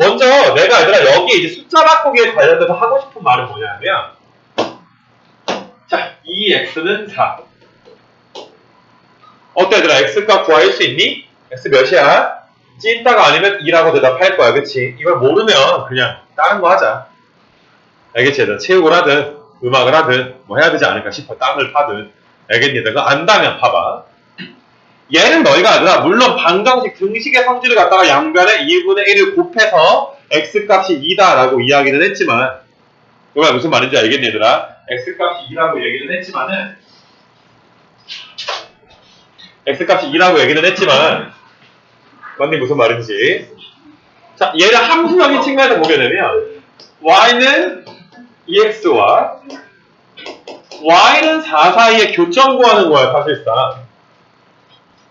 먼저 내가 얘들아 여기 이제 숫자 바꾸기에 관련돼서 하고 싶은 말은 뭐냐면 자 2x는 4 어때 얘들아? x값 구할 수 있니? x 몇이야? 찐따가 아니면 2라고 대답할 거야 그치? 이걸 모르면 그냥 다른 거 하자. 알겠지 얘들아? 체육을 하든 음악을 하든 뭐 해야 되지 않을까 싶어. 땅을 파든. 알겠니 얘들아? 안다면 봐봐 얘는 너희가 아니라 물론 방정식 등식의 성질을 갖다가 양변에 2분의 1을 곱해서 x값이 2다라고 이야기는 했지만 그말 무슨 말인지 알겠니 얘들아? x값이 2라고 얘기는 했지만은 x값이 2라고 얘기는 했지만 맞니 무슨 말인지 자 얘를 함수적인 측면에서 보게 되면 y는 2x와 y는 4 사이의 교점 구하는 거야 사실상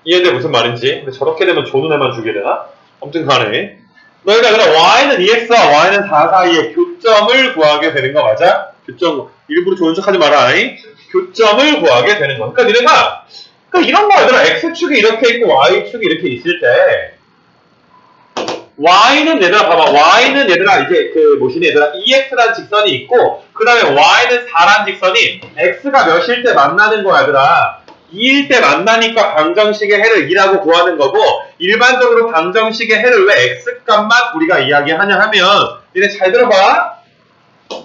이해돼 무슨 말인지. 근데 저렇게 되면 애만 주게 되나? 아무튼 간에. 너희가 그럼 y는 2x와 y는 4 사이의 교점을 구하게 되는 거 맞아? 교점 일부러 좋은 척 하지 마라 이 교점을 구하게 되는 거. 그러니까 니네가 그러니까 이런 거 얘들아 x축이 이렇게 있고 y축이 이렇게 있을 때 y는 얘들아 봐봐. y는 얘들아 이제 그 뭐시니? 얘들아 2x라는 직선이 있고 그 다음에 y는 4라는 직선이 x가 몇일 때 만나는 거야 얘들아 2일 때 만나니까 방정식의 해를 2라고 구하는 거고 일반적으로 방정식의 해를 왜 x값만 우리가 이야기하냐 하면 니네 잘 들어봐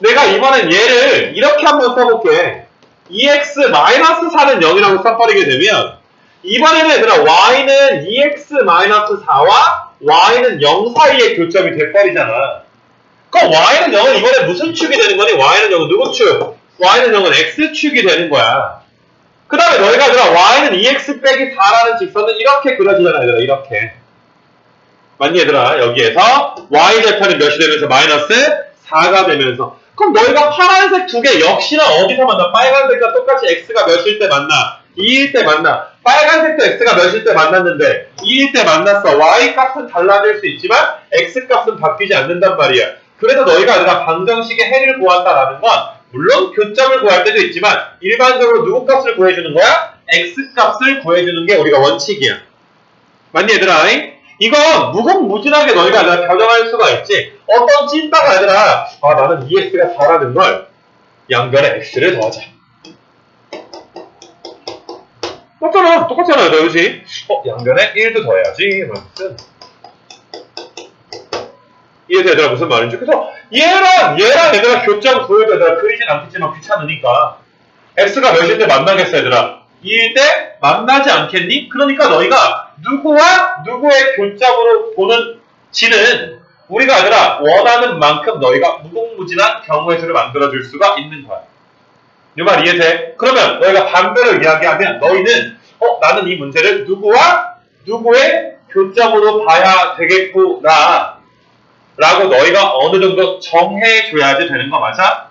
내가 이번엔 얘를 이렇게 한번 써볼게 2x-4는 0이라고 써버리게 되면 이번에는 얘들아 y는 2x-4와 y는 0 사이의 교점이 돼버리잖아 그럼 y는 0은 이번에 무슨 축이 되는 거니? y는 0은 누구 축? y는 0은 x축이 되는 거야 그 다음에 너희가 얘들아 y는 2x 빼기 4라는 직선은 이렇게 그려지잖아 얘들아 이렇게. 맞니 얘들아? 여기에서 y 절편은 몇이 되면서 마이너스 4가 되면서. 그럼 너희가 파란색 두 개 역시나 어디서 만나? 빨간색과 똑같이 x가 몇일 때 만나? 2일 때 만나. 빨간색도 x가 몇일 때 만났는데 2일 때 만났어. y 값은 달라질 수 있지만 x 값은 바뀌지 않는단 말이야. 그래서 너희가 얘들아 방정식의 해를 구한다라는 건 물론 교점을 구할 때도 있지만 일반적으로 누구 값을 구해주는 거야? x 값을 구해주는 게 우리가 원칙이야. 맞니 얘들아? 이건 무궁무진하게 너희가 얘들아 변형할 수가 있지. 어떤 찐따가 얘들아 아 나는 2x가 4라는 걸 양변에 x를 더하자. 맞잖아. 똑같잖아. 너 그지? 어 양변에 1도 더해야지. 얘들아 무슨 말인지. 그래서 얘랑 얘랑 얘들아 교점 구해도 얘들아 그리진 않겠지만 귀찮으니까. X가 몇일 때 만나겠어 얘들아? 2일 때 만나지 않겠니? 그러니까 너희가 누구와 누구의 교점으로 보는 지는 우리가 얘들아 원하는 만큼 너희가 무궁무진한 경우의 수를 만들어줄 수가 있는 거야. 이 말 이해돼? 그러면 너희가 반대로 이야기하면 너희는 어 나는 이 문제를 누구와 누구의 교점으로 봐야 되겠구나 라고 너희가 어느 정도 정해줘야지 되는 거 맞아?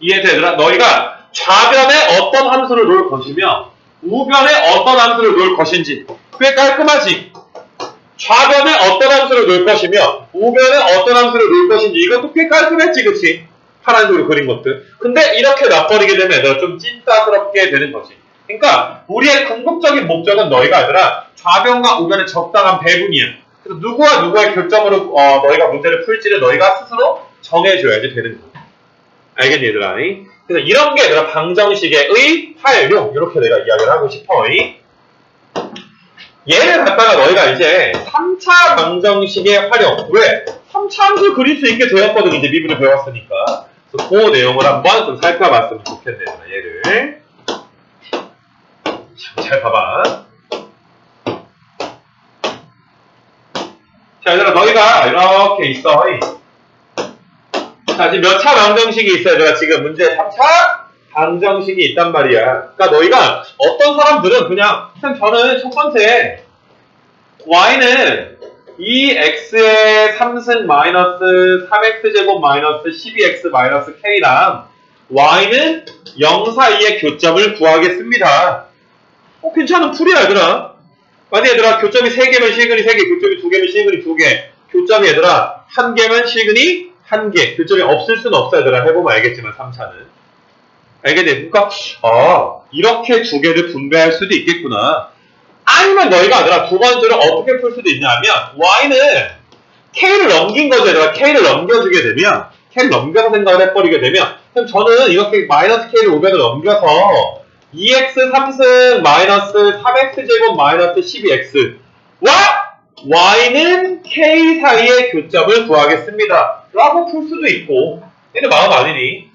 이해되더라? 너희가 좌변에 어떤 함수를 놓을 것이며 우변에 어떤 함수를 놓을 것인지 꽤 깔끔하지? 좌변에 어떤 함수를 놓을 것이며 우변에 어떤 함수를 놓을 것인지 이것도 꽤 깔끔했지 그치? 파란색으로 그린 것들 근데 이렇게 놔버리게 되면 얘들아 좀 찐따스럽게 되는 거지 그러니까 우리의 궁극적인 목적은 너희가 얘들아 좌변과 우변의 적당한 배분이야 그래서 누구와 누구의 교점으로 어, 너희가 문제를 풀지를 너희가 스스로 정해줘야지 되는 거야. 알겠니 얘들아? 그래서 이런 게 얘들아 방정식의 활용 이렇게 내가 이야기를 하고 싶어. 얘를 갖다가 너희가 이제 3차 방정식의 활용 왜? 3차 함수 그릴 수 있게 되었거든 이제 미분을 배웠으니까 그래서 그 내용을 한번 좀 살펴봤으면 좋겠네 얘를 자, 잘 봐봐 너희가 이렇게 있어. 자, 지금 몇 차 방정식이 있어, 얘들아. 지금 문제 3차 방정식이 있단 말이야. 그러니까 너희가 어떤 사람들은 그냥, 선 저는 첫 번째, y는 2x의 3승 마이너스 3x제곱 마이너스 12x 마이너스 k랑 y는 0 사이의 교점을 구하겠습니다. 어, 괜찮은 풀이야, 얘들아. 아니 얘들아 교점이 3개면 실근이 3개 교점이 2개면 실근이 2개 교점이 얘들아 1개면 실근이 1개. 교점이 없을 수는 없어 얘들아. 해보면 알겠지만 3차는. 알겠네 그러니까 아 이렇게 두 개를 분배할 수도 있겠구나. 아니면 너희가 얘들아 두 번째로 어떻게 풀 수도 있냐면 y는 k를 넘긴 거죠. 얘들아. k를 넘겨주게 되면 k를 넘겨서 생각을 해버리게 되면 그럼 저는 이렇게 마이너스 k를 500을 넘겨서 2x 3승 마이너스 3x 제곱 마이너스 12x 와 y는 k 사이의 교점을 구하겠습니다. 라고 풀 수도 있고 얘는 마음 아니니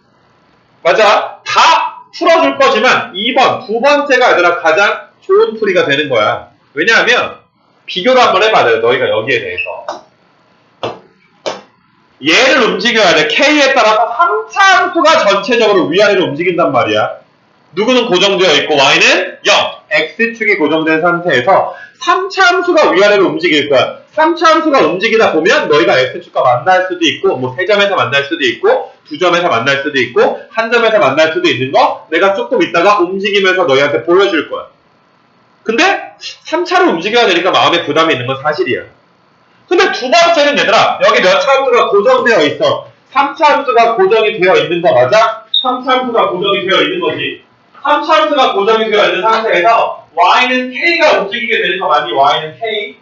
맞아 다 풀어줄 거지만 2번 두 번째가 얘들아 가장 좋은 풀이가 되는 거야. 왜냐하면 비교를 한번 해봐야 돼 너희가 여기에 대해서 얘를 움직여야 돼. K에 따라서 3차 함수가 전체적으로 위아래로 움직인단 말이야. 누구는 고정되어 있고 Y는 0. X축이 고정된 상태에서 3차 함수가 위아래로 움직일 거야. 3차 함수가 움직이다 보면 너희가 X축과 만날 수도 있고 뭐세 점에서 만날 수도 있고 두 점에서 만날 수도 있고 한 점에서 만날 수도 있는 거 내가 조금 있다가 움직이면서 너희한테 보여줄 거야. 근데 3차로 움직여야 되니까 마음에 부담이 있는 건 사실이야. 근데 두 번째는 얘들아 여기 몇 차 함수가 고정되어 있어 3차 함수가 고정이 되어 있는 거 맞아? 3차 함수가 고정이 되어 있는 거지 3차 함수가 고정이 되어 있는 상태에서 y는 k가 움직이게 되는 거 맞니? y는 k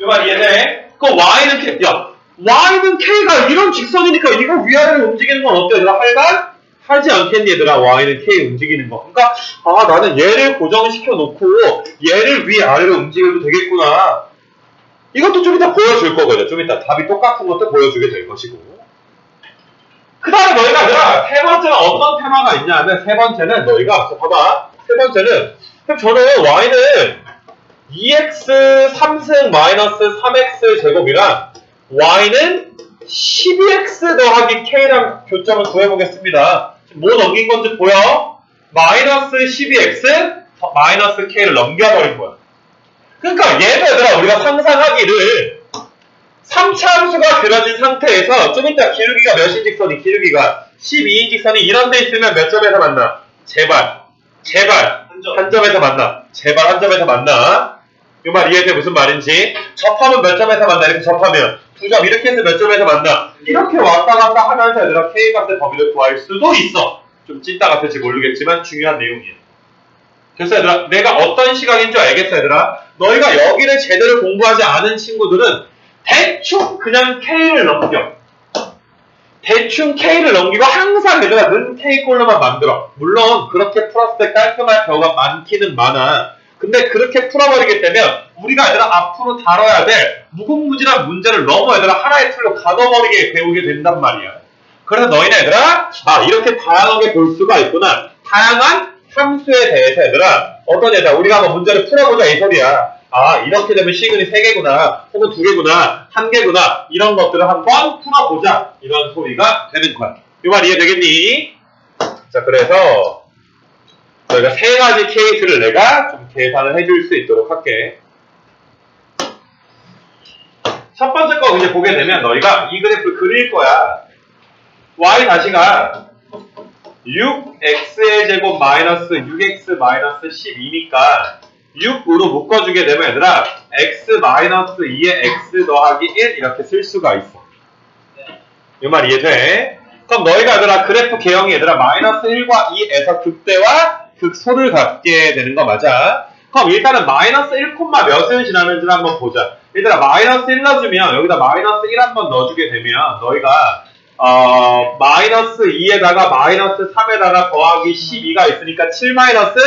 이말 이해돼? 그 y는 k 야 y는 k가 이런 직선이니까 이거 위아래로 움직이는 건 어때 얘들아? 할까? 하지 않겠니 얘들아 y는 k 움직이는 거 그러니까 아 나는 얘를 고정시켜 놓고 얘를 위아래로 움직여도 되겠구나 이것도 좀 이따 보여줄 거거든요. 좀 이따 답이 똑같은 것도 보여주게 될 것이고. 그 다음에 너희가 아니라 세 번째는 어떤 테마가 있냐 하면 세 번째는 너희가 봐봐. 세 번째는 그럼 저는 y는 2x 3승 마이너스 3x 제곱이랑 y는 12x 더하기 k랑 교점을 구해보겠습니다. 뭐 넘긴 건지 보여? 마이너스 12x 마이너스 k를 넘겨버린 거야. 그러니까 얘네들아 우리가 상상하기를 3차 함수가 그려진 상태에서 좀 이따 기울기가 몇인 직선이 기울기가 12인 직선이 이런 데 있으면 몇 점에서 만나? 제발. 제발. 한 점. 한 점에서 만나. 제발 한 점에서 만나. 이 말 이해돼? 무슨 말인지? 접하면 몇 점에서 만나? 이렇게 접하면. 두 점 이렇게 해서 몇 점에서 만나? 이렇게 왔다 갔다 하면서 얘들아 K 값의 범위를 구할 수도 있어. 좀 찐따 같을지 모르겠지만 중요한 내용이야. 그래서 얘들아. 내가 어떤 시각인 줄 알겠어 얘들아? 너희가 여기를 제대로 공부하지 않은 친구들은 대충 그냥 K를 넘겨. 대충 K를 넘기고 항상 얘들아 는 K 꼴로만 만들어. 물론 그렇게 풀었을 때 깔끔할 경우가 많기는 많아. 근데 그렇게 풀어버리게 되면 우리가 얘들아 앞으로 다뤄야 될 무궁무진한 문제를 너무 얘들아 하나의 틀로 가둬버리게 배우게 된단 말이야. 그래서 너희는 얘들아 아 이렇게 다양하게 볼 수가 있구나. 다양한 함수에 대해서 얘들아 어떤 애다 우리가 한번 문제를 풀어보자 이 소리야 아 이렇게 되면 시그이 3개구나 혹은 2개구나 1개구나 이런 것들을 한번 풀어보자. 이런 소리가 되는 거야. 이 말 이해되겠니? 자 그래서 저희가 세 가지 케이스를 내가 좀 계산을 해줄 수 있도록 할게. 첫 번째 거 이제 보게 되면 너희가 이 그래프를 그릴 거야. Y 다시가 6x의 제곱 마이너스 6x 마이너스 12니까 6으로 묶어주게 되면 얘들아 x 마이너스 2에 x 더하기 1 이렇게 쓸 수가 있어 이 말 이해돼? 그럼 너희가 얘들아 그래프 개형이 얘들아 마이너스 1과 2에서 극대와 극소를 갖게 되는 거 맞아? 그럼 일단은 마이너스 1, 몇을 지나는지 를 한번 보자 얘들아 마이너스 1 넣어주면 여기다 마이너스 1 한번 넣어주게 되면 너희가 어, 마이너스 2에다가 마이너스 3에다가 더하기 12가 있으니까 7 마이너스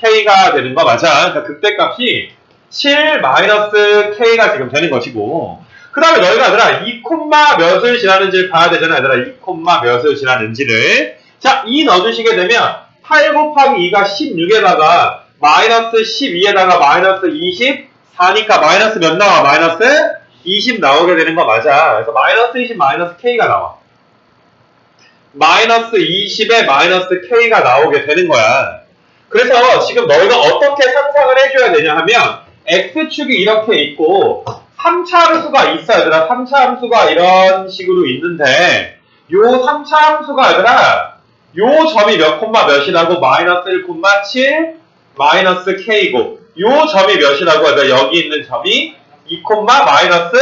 K가 되는 거 맞아. 그러니까 극대값이 7 마이너스 K가 지금 되는 것이고 그 다음에 너희가 얘들아 2 몇을 지나는지를 봐야 되잖아 얘들아 2 몇을 지나는지를 자, 2 넣어주시게 되면 8 곱하기 2가 16에다가 마이너스 12에다가 마이너스 24니까 마이너스 몇 나와? 마이너스 20 나오게 되는 거 맞아. 그래서 마이너스 20 마이너스 K가 나와. 마이너스 20에 마이너스 K가 나오게 되는 거야. 그래서 지금 너희가 어떻게 상상을 해줘야 되냐 하면 X축이 이렇게 있고 3차 함수가 있어 얘들아 3차 함수가 이런 식으로 있는데 요 3차 함수가 얘들아 요 점이 몇 콤마 몇이라고? 마이너스 1 콤마 7 마이너스 K고 요 점이 몇이라고 얘들아 여기 있는 점이 2 콤마 마이너스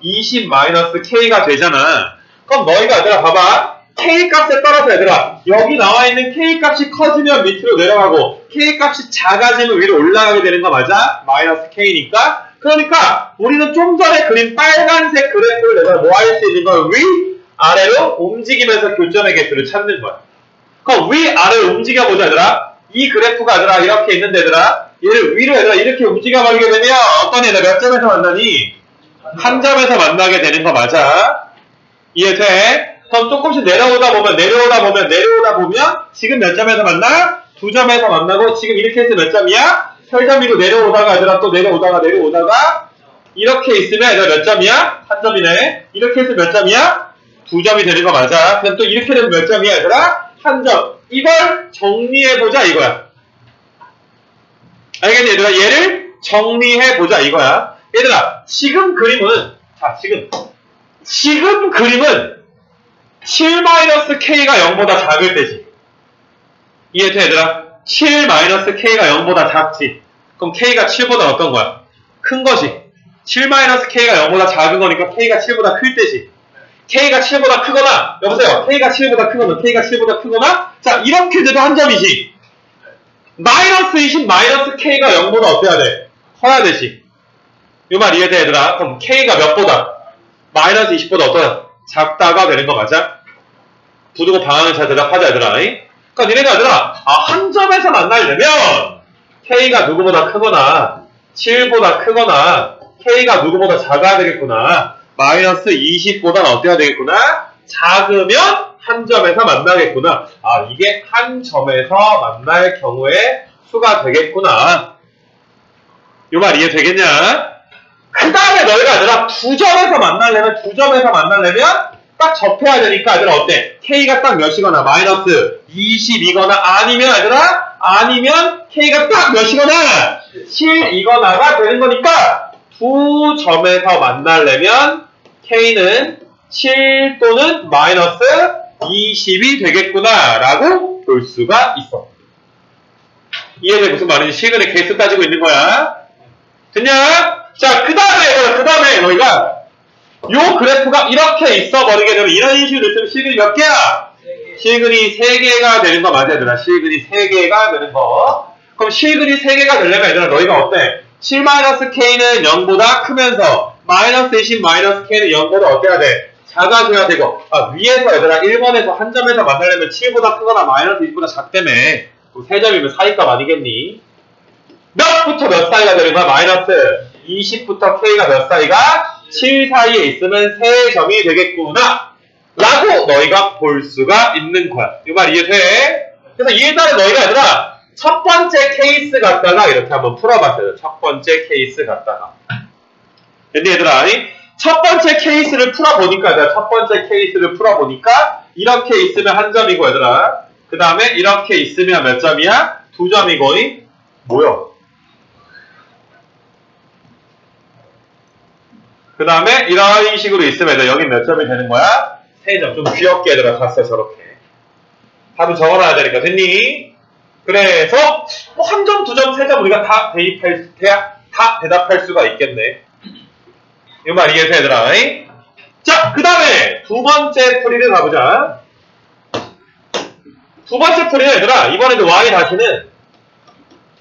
20 마이너스 K가 되잖아. 그럼 너희가 얘들아 봐봐 K 값에 따라서 얘들아 여기 나와 있는 K 값이 커지면 밑으로 내려가고 K 값이 작아지면 위로 올라가게 되는 거 맞아? 마이너스 K니까 그러니까 우리는 좀 전에 그린 빨간색 그래프를 내가 뭐 할 수 있는 걸 위, 아래로 움직이면서 교점의 개수를 찾는 거야. 그럼 위, 아래로 움직여보자, 얘들아. 이 그래프가 얘들아, 이렇게 있는데, 얘들아. 얘를 위로 얘들아, 이렇게 움직여버리게 되면 어떤 애들 몇 점에서 만나니? 한 점에서 만나게 되는 거 맞아. 이해돼? 그럼 조금씩 내려오다 보면, 내려오다 보면, 내려오다 보면, 지금 몇 점에서 만나? 두 점에서 만나고, 지금 이렇게 해서 몇 점이야? 혈점 위로 내려오다가, 얘들아, 또 내려오다가, 내려오다가, 이렇게 있으면 얘들아 몇 점이야? 한 점이네. 이렇게 해서 몇 점이야? 두 점이 되는 거 맞아. 그럼 또 이렇게 되면 몇 점이야, 얘들아? 한 점. 이걸 정리해보자, 이거야. 알겠니, 얘들아? 얘를 정리해보자, 이거야. 얘들아, 지금 그림은, 자, 지금. 지금 그림은 7-K가 0보다 작을 때지. 이해돼, 얘들아? 7-K가 0보다 작지. 그럼 K가 7보다 어떤 거야? 큰 거지. 7-K가 0보다 작은 거니까 K가 7보다 클 때지. K가 7보다 크거나, 여보세요. K가 7보다 크거나, K가 7보다 크거나, 자, 이렇게 돼도 한 점이지. 마이너스 20, 마이너스 K가 0보다 어때야 돼? 커야 되지. 이 말 이해돼, 얘들아? 그럼 K가 몇보다? 마이너스 20보다 어떠야? 작다가 되는 거 맞아? 부두고 방향을 잘 대답하자, 얘들아. 잉? 그러니까 니네가 얘들아, 아, 한 점에서 만나려면 K가 누구보다 크거나, 7보다 크거나, K가 누구보다 작아야 되겠구나. 마이너스 20보다는 어때야 되겠구나? 작으면 한 점에서 만나겠구나. 아, 이게 한 점에서 만날 경우에 수가 되겠구나. 이말 이해 되겠냐? 그 다음에 너희가 얘들아 두 점에서 만나려면 두 점에서 만나려면 딱 접해야 되니까 얘들아 어때? K가 딱 몇이거나 마이너스 20이거나 아니면 얘들아 아니면 K가 딱 몇이거나 7이거나가 되는 거니까 두 점에서 만나려면 K는 7 또는 마이너스 20이 되겠구나 라고 볼 수가 있어. 이해돼? 무슨 말인지 시간에 개수 따지고 있는 거야. 됐냐? 자, 그 다음에, 그 다음에 너희가 요 그래프가 이렇게 있어 버리게 되면 이런 식으로 있으면 실근이 몇 개야? 실근이 3개가 되는 거 맞아, 얘들아. 실근이 3개가 되는 거. 그럼 실근이 3개가 되려면 얘들아, 너희가 어때? 7-K는 0보다 크면서 마이너스 20, 마이너스 K는 0보다 어때야 돼? 작아져야 되고 아, 위에서 얘들아 1번에서 한 점에서 만나려면 7보다 크거나 마이너스 20보다 작다며 그럼 3점이면 사이값 아니겠니? 몇부터 몇 사이가 되는 거야? 마이너스 20부터 K가 몇 사이가? 7 사이에 있으면 3점이 되겠구나. 라고 너희가 볼 수가 있는 거야. 이 말 이해돼? 그래서 일단은 너희가 얘들아, 첫 번째 케이스 갖다가 이렇게 한번 풀어봤어요. 첫 번째 케이스 갖다가. 근데 얘들아, 이첫 번째 케이스를 풀어보니까, 내가 첫 번째 케이스를 풀어보니까, 이렇게 있으면 한 점이고, 얘들아. 그 다음에 이렇게 있으면 몇 점이야? 두 점이고, 이 뭐야? 그 다음에 이런 식으로 있으면 돼. 여기 몇 점이 되는 거야? 3점. 좀 귀엽게 얘들아 갔어 저렇게. 답을 적어놔야 되니까 됐니? 그래서 뭐 한 점, 두 점, 세 점 우리가 다 대입할 다, 다 대답할 수가 있겠네. 이 말 이해돼 얘들아? 잉? 자, 그 다음에 두 번째 풀이를 가보자. 두 번째 풀이는 얘들아 이번에도 y 다시는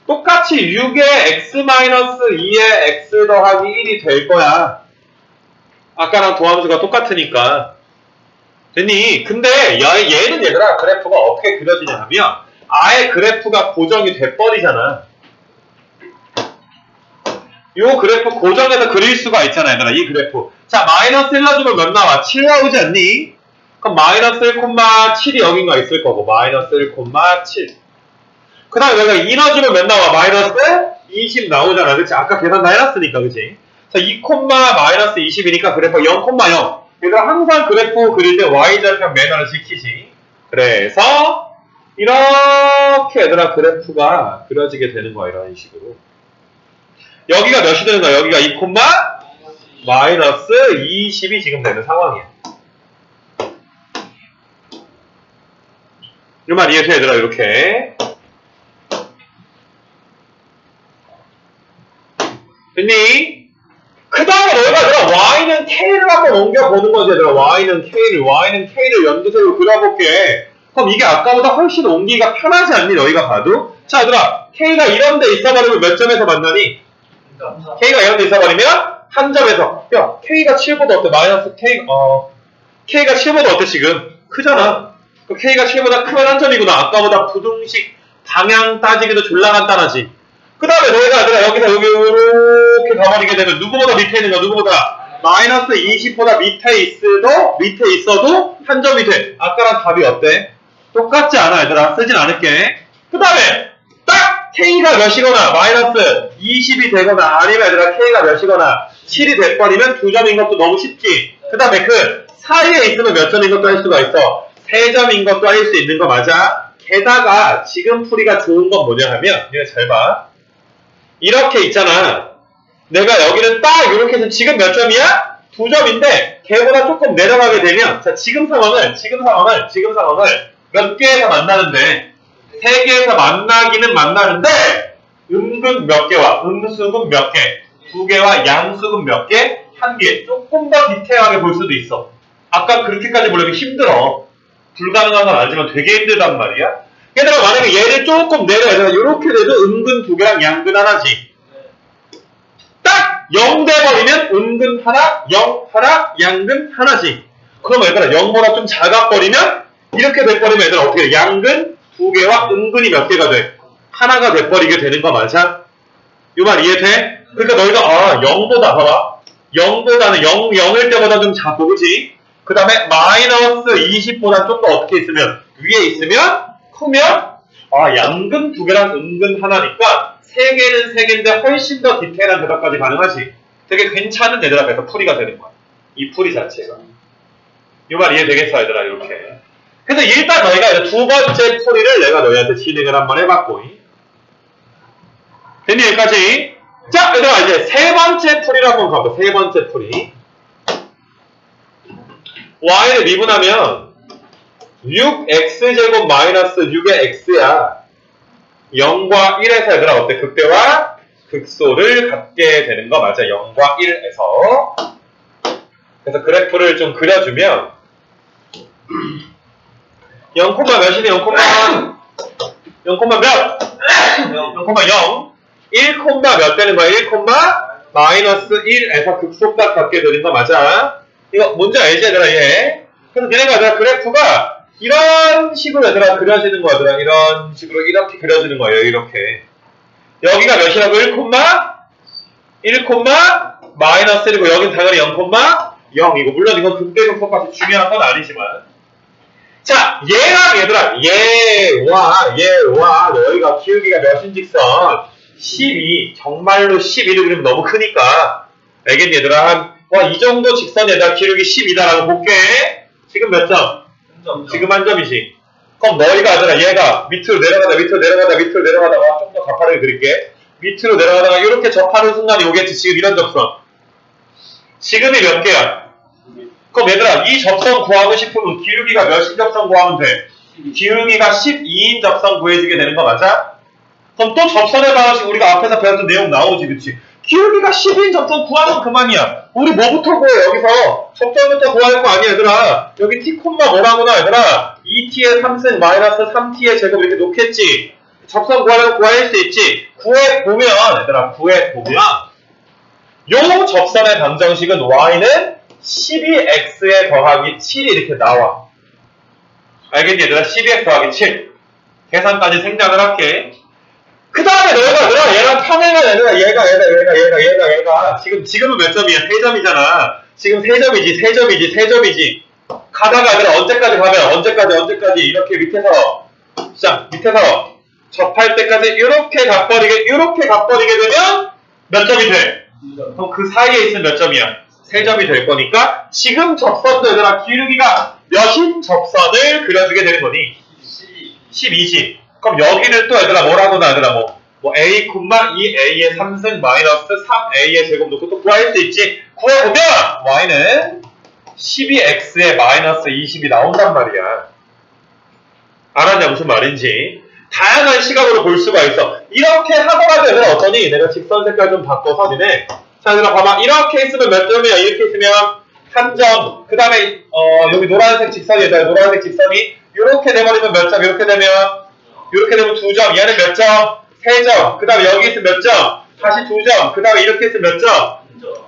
똑같이 6의 x-2의 x 더하기 1이 될 거야. 아까랑 도함수가 똑같으니까. 됐니? 근데 야, 얘는 얘들아 그래프가 어떻게 그려지냐 하면 아예 그래프가 고정이 돼버리잖아. 요 그래프 고정해서 그릴 수가 있잖아 얘들아 이 그래프. 자 마이너스 1 넣어주면 몇 나와? 7 나오지 않니? 그럼 마이너스 1,7이 여긴가 있을 거고 마이너스 1,7그 다음에 내가 2 넣어주면 몇 나와? 마이너스 20 나오잖아 그치? 아까 계산 다 해놨으니까 그치? 자, 2, 마이너스 20이니까 그래프 0,0. 얘들아 항상 그래프 그릴 때 y절편 매너를 지키지. 그래서 이렇게 얘들아 그래프가 그려지게 되는 거야 이런 식으로. 여기가 몇이 되는 거야? 여기가 2, 마이너스 20이 지금 되는 상황이야. 이말 이해돼 얘들아 이렇게. 됐니? 그 다음에 너희가 얘들아 y는 k를 한번 옮겨보는 거지 얘들아 y는 k를 y는 k를 연두색으로 그려볼게 그럼 이게 아까보다 훨씬 옮기기가 편하지 않니 너희가 봐도 자 얘들아 k가 이런 데 있어버리면 몇 점에서 만나니? K가 이런 데 있어버리면 한 점에서 야 K가 7보다 어때? 마이너스 K 어 K가 7보다 어때 지금? 크잖아. 그 K가 7보다 크면 한 점이구나. 아까보다 부등식 방향 따지기도 졸라 간단하지. 그 다음에 너희가 얘들아 여기서 여기 이렇게 가버리게 되면 누구보다 밑에 있는 거 누구보다 마이너스 20보다 밑에 있어도 밑에 있어도 한 점이 돼. 아까랑 답이 어때? 똑같지 않아 얘들아. 쓰진 않을게. 그 다음에 딱 K가 몇이거나 마이너스 20이 되거나 아니면 얘들아 K가 몇이거나 7이 돼버리면 두 점인 것도 너무 쉽지. 그 다음에 그 사이에 있으면 몇 점인 것도 할 수가 있어. 세 점인 것도 할 수 있는 거 맞아. 게다가 지금 풀이가 좋은 건 뭐냐 하면 얘네 잘 봐. 이렇게 있잖아. 내가 여기는 딱 이렇게 해서 지금 몇 점이야? 두 점인데 걔보다 조금 내려가게 되면 자 지금 상황을 지금 상황을 지금 상황을 몇 개에서 만나는데 세 개에서 만나기는 만나는데 음근 몇 개와 음수근 몇 개, 두 개와 양수근 몇 개, 한 개. 조금 더 디테일하게 볼 수도 있어. 아까 그렇게까지 보려면 힘들어. 불가능한 건 알지만 되게 힘들단 말이야. 얘들아 만약에 얘를 조금 내려야 이렇게 돼도 음근 두 개랑 양근 하나지. 딱 0 돼버리면 음근 하나, 0 하나, 양근 하나지. 그러면 얘들아 0보다 좀 작아버리면 이렇게 돼버리면 얘들아 어떻게 돼? 양근 두 개와 음근이 몇 개가 돼? 하나가 돼버리게 되는 거 맞아? 이 말 이해돼? 그러니까 너희가 아 0보다 봐봐 0보다는 0, 0일 때보다 좀 작고 그지? 그 다음에 마이너스 20보다 좀 더 어떻게 있으면 위에 있으면 크면 아 양근 두 개랑 음근 하나니까 세 개는 세 개인데 훨씬 더 디테일한 대답까지 가능하지. 되게 괜찮은 그래서 풀이가 되는 거야. 이 풀이 자체가. 이 말 이해되겠어 얘들아 이렇게. 그래서 일단 너희가 두 번째 풀이를 내가 너희한테 진행을 한번 해봤고. 됐니 여기까지? 자 얘들아 이제 세 번째 풀이를 한번 가보자. 세 번째 풀이. y를 미분하면 6x제곱 마이너스 6의 x야 0과 1에서 얘들아 어때? 극대와 극소를 갖게 되는 거 맞아 0과 1에서 그래서 그래프를 좀 그려주면 0, 몇이네 0, 0, 몇? 0,0 1, 몇 되는 거야? 1, 마이너스 1에서 극소값 갖게 되는 거 맞아? 이거 뭔지 알지 얘들아 얘? 그래서 얘들아 그래프가 이런 식으로 얘들아 그려지는 거더라 이런 식으로 이렇게 그려지는 거예요 이렇게. 여기가 몇이라고? 1, 1, 마이너스 1이고 여긴 당연히 0, 0이고 물론 이건 극대극소값이 중요한 건 아니지만. 자 얘랑 얘들아. 얘와 얘와 너희가 키우기가 몇인직선? 12 정말로 12를 그리면 너무 크니까. 알겠니 얘들아? 한 와, 이 정도 직선에다 기록이 10이다라고 볼게. 지금 몇 점? 지금 한 점이지. 그럼 너희가 아니라 얘가 밑으로 내려가다, 밑으로 내려가다, 밑으로 내려가다가 좀 더 가파르게 그릴게. 밑으로 내려가다가 이렇게 접하는 순간 이 오겠지. 지금 이런 접선. 지금이 몇 개야? 그럼 얘들아, 이 접선 구하고 싶으면 기울기가 몇인 접선 구하면 돼? 기울기가 12인 접선 구해지게 되는 거 맞아? 그럼 또 접선의 방식 우리가 앞에서 배웠던 내용 나오지, 그치? 기울기가 10인 접선 구하면 그만이야. 우리 뭐부터 구해, 여기서? 접선부터 구할 거 아니야, 얘들아. 여기 t, 뭐라구나, 얘들아. 2t의 3승 마이너스 3t의 제곱 이렇게 놓겠지. 접선 구하려면 구할 수 있지. 구해보면, 얘들아, 구해보면, 요 접선의 방정식은 y는 12x에 더하기 7이 이렇게 나와. 알겠니, 얘들아? 12x 더하기 7. 계산까지 생략을 할게. 그 다음에 너희가 얘가 얘랑 평행한 애들아 얘가 얘가 얘가 얘가 얘가 얘가 지금 지금은 몇 점이야? 세 점이잖아. 지금 세 점이지 세 점이지 세 점이지. 가다가 얘들아 언제까지 가면 언제까지 언제까지 이렇게 밑에서 자 밑에서 접할 때까지 이렇게 가버리게 이렇게 가버리게 되면 몇 점이 돼? 그럼 그 사이에 있으면 몇 점이야? 세 점이 될 거니까 지금 접선도 얘들아 기울기가 몇인 접선을 그려주게 되는 거니 12지. 그럼 여기를 또 얘들아 뭐라고 나 얘들아 뭐, 뭐 a, 2a의 3승 마이너스 3a의 제곱 놓고 또 구할 수 있지. 구해보면 y는 12x에 마이너스 20이 나온단 말이야. 알았냐 무슨 말인지. 다양한 시각으로 볼 수가 있어. 이렇게 하더라도 얘들아 어떠니? 내가 직선 색깔 좀 바꿔서 니네 자 얘들아 봐봐 이렇게 있으면 몇 점이야? 이렇게 있으면 한 점. 그 다음에 어 여기 노란색 직선이 얘들아 노란색 직선이 이렇게 돼버리면 몇 점? 이렇게 되면 이렇게 되면 두 점, 얘는 몇 점? 3점. 그 다음에 여기 있으면 몇 점? 다시 2점. 그 다음에 이렇게 있으면 몇 점?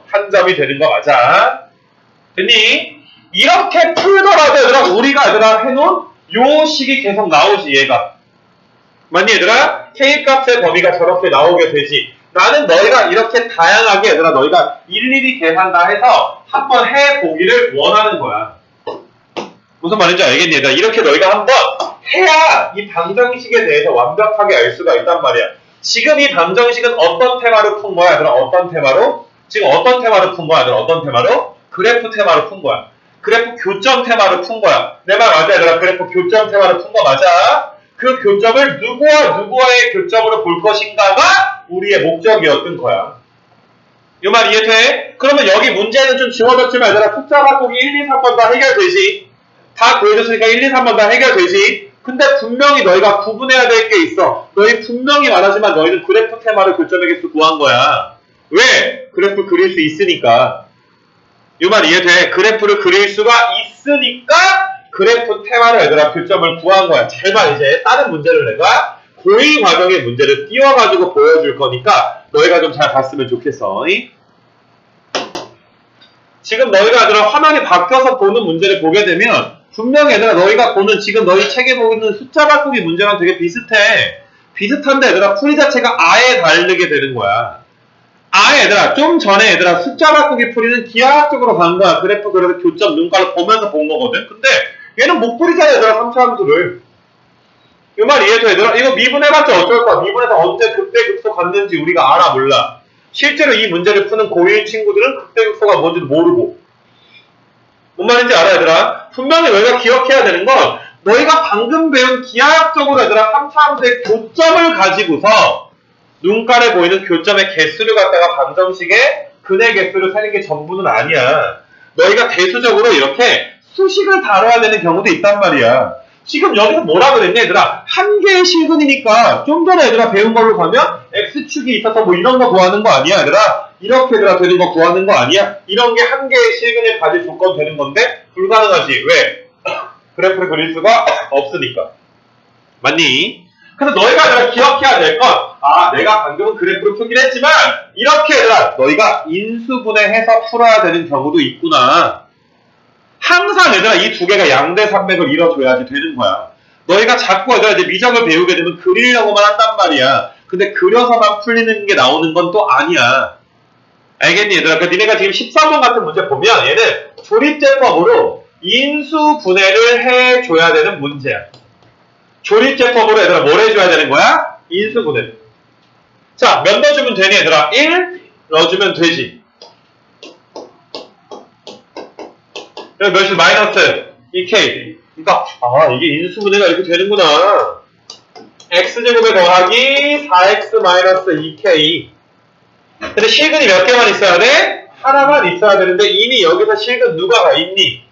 한 점이 되는 거 맞아. 됐니? 이렇게 풀더라도 얘들아 우리가 얘들아 해놓은 요 식이 계속 나오지 얘가. 맞니 얘들아? K 값의 범위가 저렇게 나오게 되지. 나는 너희가 이렇게 다양하게 얘들아 너희가 일일이 계산 다 해서 한번 해보기를 원하는 거야. 무슨 말인지 알겠니 얘들아? 이렇게 너희가 한번 해야 이 방정식에 대해서 완벽하게 알 수가 있단 말이야. 지금 이 방정식은 어떤 테마로 푼 거야 얘들아? 어떤 테마로? 지금 어떤 테마로 푼 거야 얘들아? 어떤 테마로? 그래프 테마로 푼 거야. 그래프 교점 테마로 푼 거야. 내 말 맞아 얘들아? 그래프 교점 테마로 푼 거 맞아? 그 교점을 누구와 누구와의 교점으로 볼 것인가가 우리의 목적이었던 거야. 이 말 이해돼? 그러면 여기 문제는 좀 지워졌지만 얘들아 숫자 바꾸기 1, 2, 3번 다 해결되지. 다 구해줬으니까 1, 2, 3번 다 해결되지. 근데 분명히 너희가 구분해야 될 게 있어. 너희 분명히 말하지만 너희는 그래프 테마를 교점의 개수 구한 거야. 왜? 그래프 그릴 수 있으니까. 이 말 이해돼? 그래프를 그릴 수가 있으니까 그래프 테마를 얘들아 교점을 구한 거야. 제발 이제 다른 문제를 내가 고2 과정의 문제를 띄워가지고 보여줄 거니까 너희가 좀 잘 봤으면 좋겠어. 이? 지금 너희가 얘들아 화면이 바뀌어서 보는 문제를 보게 되면 분명히 얘들아 너희가 보는 지금 너희 책에 보이는 숫자 바꾸기 문제랑 되게 비슷해. 비슷한데 얘들아 풀이 자체가 아예 다르게 되는 거야. 아 얘들아 좀 전에 얘들아 숫자 바꾸기 풀이는 기하학적으로 간 거야. 그래프 그래서 교점 눈깔로 보면서 본 거거든. 근데 얘는 못 풀이잖아 얘들아 3차 함수를. 이 말 이해돼 얘들아? 이거 미분해봤자 어쩔 거야? 미분해서 언제 극대극소 갔는지 우리가 알아 몰라. 실제로 이 문제를 푸는 고1 친구들은 극대극소가 뭔지도 모르고 뭔 말인지 알아 얘들아 분명히 너희가 기억해야 되는 건 너희가 방금 배운 기하학적으로 얘들아 3차 함수의 교점을 가지고서 눈깔에 보이는 교점의 개수를 갖다가 방정식에 근의 개수를 세는 게 전부는 아니야. 너희가 대수적으로 이렇게 수식을 다뤄야 되는 경우도 있단 말이야. 지금 여기서 뭐라 그랬냐 얘들아 한 개의 실근이니까 좀 전에 얘들아 배운 걸로 가면 x축이 있어서 뭐 이런 거 구하는 거 아니야 얘들아 이렇게 얘들아 되는 거 구하는 거 아니야 이런 게 한 개의 실근을 가질 조건 되는 건데 불가능하지 왜? 그래프를 그릴 수가 없으니까 맞니? 그래서 너희가 얘들아 기억해야 될 건, 아, 내가 방금은 그래프로 풀긴 했지만, 이렇게 얘들아, 너희가 인수분해해서 풀어야 되는 경우도 있구나. 항상 얘들아, 이 두 개가 양대 산맥을 이뤄줘야지 되는 거야. 너희가 자꾸 얘들아, 이제 미적을 배우게 되면 그리려고만 한단 말이야. 근데 그려서만 풀리는 게 나오는 건 또 아니야. 알겠니, 얘들아? 그러니까 니네가 지금 13번 같은 문제 보면, 얘는 조립제법으로 인수 분해를 해줘야 되는 문제야. 조립제법으로 얘들아 뭘 해줘야 되는 거야? 인수 분해. 자, 몇 넣어주면 되니 얘들아? 1 넣어주면 되지. 여기 몇이 마이너스 2k. 그러니까 아 이게 인수분해가 이렇게 되는구나. x제곱에 더하기 4x 마이너스 2k. 근데 실근이 몇 개만 있어야 돼? 하나만 있어야 되는데 이미 여기서 실근 누가 가 있니?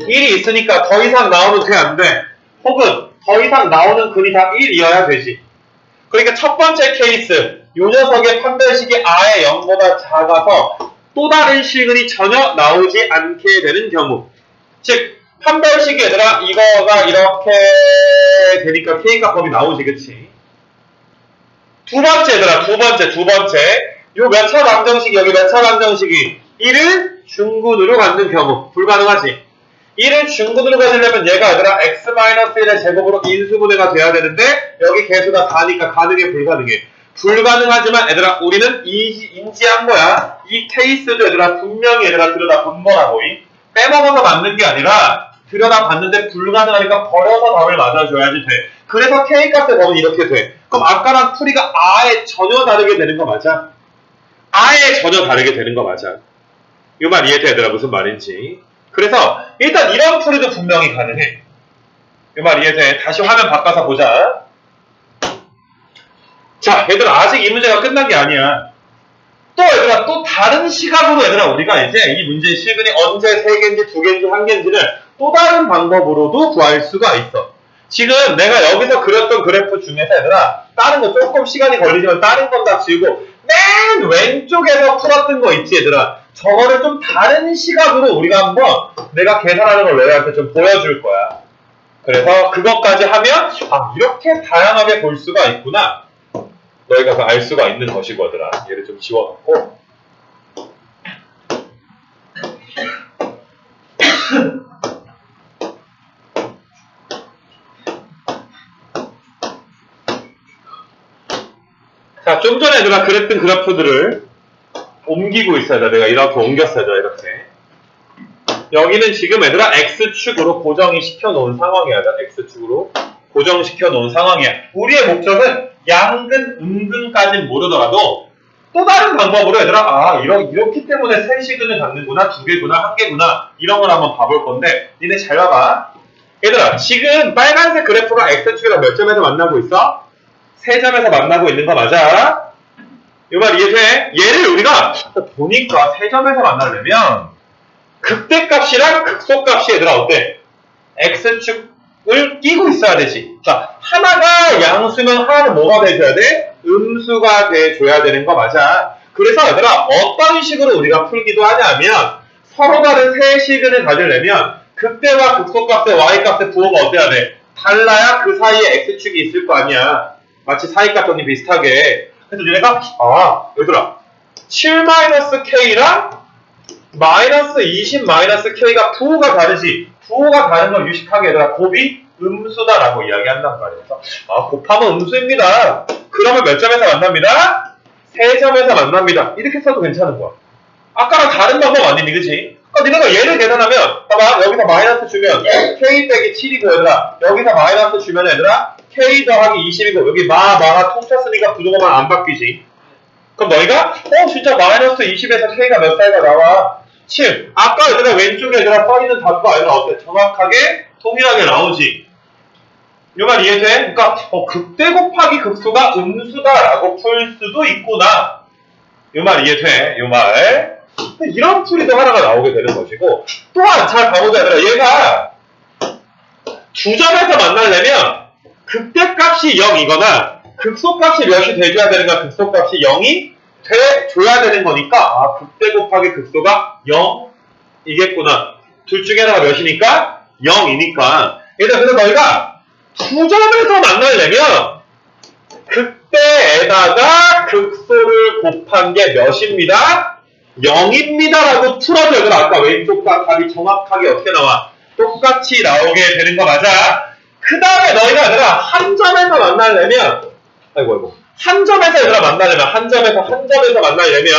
1이 있으니까 더 이상 나오면 돼안 돼? 혹은 더 이상 나오는 근이 다 1이어야 되지. 그러니까 첫 번째 케이스, 요 녀석의 판별식이 아예 0보다 작아서 또 다른 실근이 전혀 나오지 않게 되는 경우. 즉, 판별식이 얘들아, 이거가 이렇게 되니까 K값 범위 나오지, 그치? 두 번째 얘들아, 두 번째, 두 번째. 요 몇차 방정식이, 여기 몇차 방정식이 1을 중군으로 갖는 경우. 불가능하지. 1을 중근으로 가지려면 얘가 얘들아 x-1의 제곱으로 인수분해가 돼야 되는데 여기 개수가 4니까 가능해 불가능해 불가능하지만 얘들아 우리는 이- 인지한 거야 이 케이스도 얘들아 분명히 얘들아 들여다본 거라고 이. 빼먹어서 맞는 게 아니라 들여다봤는데 불가능하니까 버려서 답을 맞아줘야지 돼 그래서 k 값의 범위 이렇게 돼 그럼 아까랑 풀이가 아예 전혀 다르게 되는 거 맞아? 아예 전혀 다르게 되는 거 맞아 이 말 이해돼 얘들아 무슨 말인지 그래서 일단 이런 풀이도 분명히 가능해. 이 말 이해돼? 다시 화면 바꿔서 보자. 자, 얘들아 아직 이 문제가 끝난 게 아니야. 또 얘들아 또 다른 시각으로 얘들아 우리가 이제 이 문제의 실근이 언제 세 개인지 두 개인지 한 개인지를 또 다른 방법으로도 구할 수가 있어. 지금 내가 여기서 그렸던 그래프 중에서 얘들아 다른 거 조금 시간이 걸리지만 다른 건 다 지우고 맨 왼쪽에서 풀었던 거 있지 얘들아 저거를 좀 다른 시각으로 우리가 한번 내가 계산하는 걸 너희한테 좀 보여줄 거야 그래서 그것까지 하면 아 이렇게 다양하게 볼 수가 있구나 너희가 그 알 수가 있는 얘들아 얘를 좀 지워갖고 자, 좀 전에 얘들아 그랬던 그래프들을 옮기고 있어야 돼. 내가 이렇게 옮겼어야 돼, 이렇게. 여기는 지금 얘들아 X축으로 고정이 시켜놓은 상황이야. X축으로 고정시켜 놓은 상황이야. 우리의 목적은 양근, 음근까진 모르더라도 또 다른 방법으로 얘들아 아 이러, 이렇기 때문에 세 시근을 갖는구나 두 개구나 한 개구나 이런 걸 한번 봐볼 건데 니네 잘 봐봐 얘들아 지금 빨간색 그래프가 X축이랑 몇 점에서 만나고 있어? 세 점에서 만나고 있는 거 맞아? 이 말 이해돼? 얘를 우리가 보니까 세 점에서 만나려면 극대값이랑 극소값이 얘들아 어때? X축을 끼고 있어야 되지. 자, 하나가 양수면 하나는 뭐가 돼줘야 돼? 음수가 돼줘야 되는 거 맞아. 그래서 얘들아 어떤 식으로 우리가 풀기도 하냐면 서로 다른 세 시근을 가지려면 극대와 극소값의 y값의 부호가 어때야 돼? 달라야 그 사이에 x축이 있을 거 아니야. 마치 사이값 정리 비슷하게. 그래서 얘네가 아 얘들아 7-k랑 마이너스 20 마이너스 k가 부호가 다르지 부호가 다른 걸 유식하게 얘들아 곱이 음수다라고 이야기한단 말이에요. 아 곱하면 음수입니다. 그러면 몇 점에서 만납니다? 세 점에서 만납니다. 이렇게 써도 괜찮은 거야. 아까랑 다른 방법 아니니 그치? 그러니까 니네가 얘를 계산하면 봐봐 여기서 마이너스 주면 k 빼기 7이고 얘들아 여기서 마이너스 주면 얘들아 k 더하기 20이고 여기 마 마가 통쳤으니까 부동어만 안 바뀌지 그럼 너희가 어 진짜 마이너스 20에서 k가 몇 살가 나와 7 아까 얘들아 왼쪽에 얘들아 써있는 답과 얘들아 어때? 정확하게 동일하게 나오지 이 말 이해돼? 그러니까 어, 극대 곱하기 극소가 음수다라고 풀 수도 있구나. 이 말 이해돼? 이 말. 이런 풀이도 하나가 나오게 되는 것이고 또한 잘 봐보자. 얘들아 얘가 두 점에서 만나려면 극대값이 0이거나 극소값이 몇이 돼줘야 되는 거야 극소값이 0이 돼줘야 되는 거니까 아 극대 곱하기 극소가 0이겠구나. 둘 중에 하나가 몇이니까? 0이니까. 얘들아 그래서 너희가 두 점에서 만나려면 극대에다가 극소를 곱한 게 몇입니다? 0입니다 라고 풀어줘. 얘들아 아까 왼쪽과 답이 정확하게 어떻게 나와? 똑같이 나오게 되는 거 맞아. 그 다음에 너희가 얘들아 한 점에서 만나려면 아이고 아이고 한 점에서 얘들아 만나려면 한 점에서 한 점에서 만나려면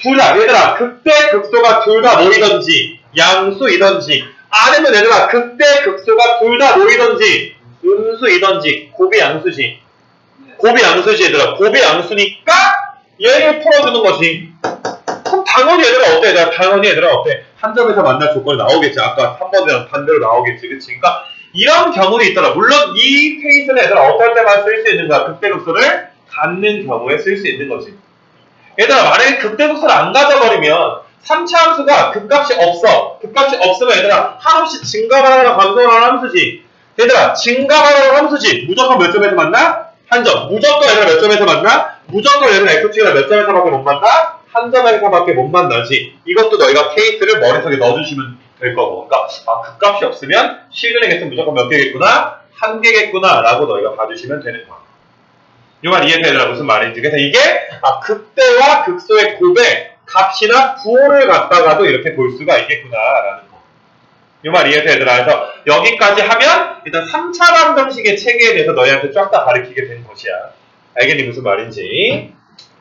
둘 다 얘들아 극대 극소가 둘 다 모이던지 양수이던지 아니면 얘들아 극대 극소가 둘 다 모이던지 음수 이던지 곱이 양수지 곱이 양수지 얘들아 곱이 양수니까 얘를 풀어주는 거지 그럼 당연히 얘들아 어때? 얘들아 당연히 얘들아 어때? 한 점에서 만날 조건이 나오겠지. 아까 3번이랑 반대로 나오겠지. 그치? 그러니까 이런 경우는 있더라. 물론 이 케이스는 얘들아 어떨 때만 쓸 수 있는 거야. 극대극소를 갖는 경우에 쓸 수 있는 거지. 얘들아 만약에 극대극소를 안 가져버리면 3차 함수가 극값이 없어. 극값이 없으면 얘들아 한없이 증가하거나 감소하는 함수지. 얘들아 증가하는 함수지. 무조건 몇 점에서 만나? 한 점. 무조건 얘들아 몇 점에서 만나? 무조건 얘들아 x축이랑 몇 점에서밖에 못 만나? 한 점에서밖에 못 만나지. 이것도 너희가 케이스를 머릿속에 넣어주시면 될 거고. 그러니까 아, 극값이 없으면 실근의 개수는 무조건 몇 개겠구나? 한 개겠구나 라고 너희가 봐주시면 되는 거야. 이말 이해되더라 무슨 말인지. 그래서 이게 아, 극대와 극소의 곱의 값이나 부호를 갖다가도 이렇게 볼 수가 있겠구나라는 거. 이 말 이해되더라. 그래서 여기까지 하면 일단 3차 방정식의 체계에 대해서 너희한테 쫙 다 가르치게 된 것이야. 알겠니 무슨 말인지?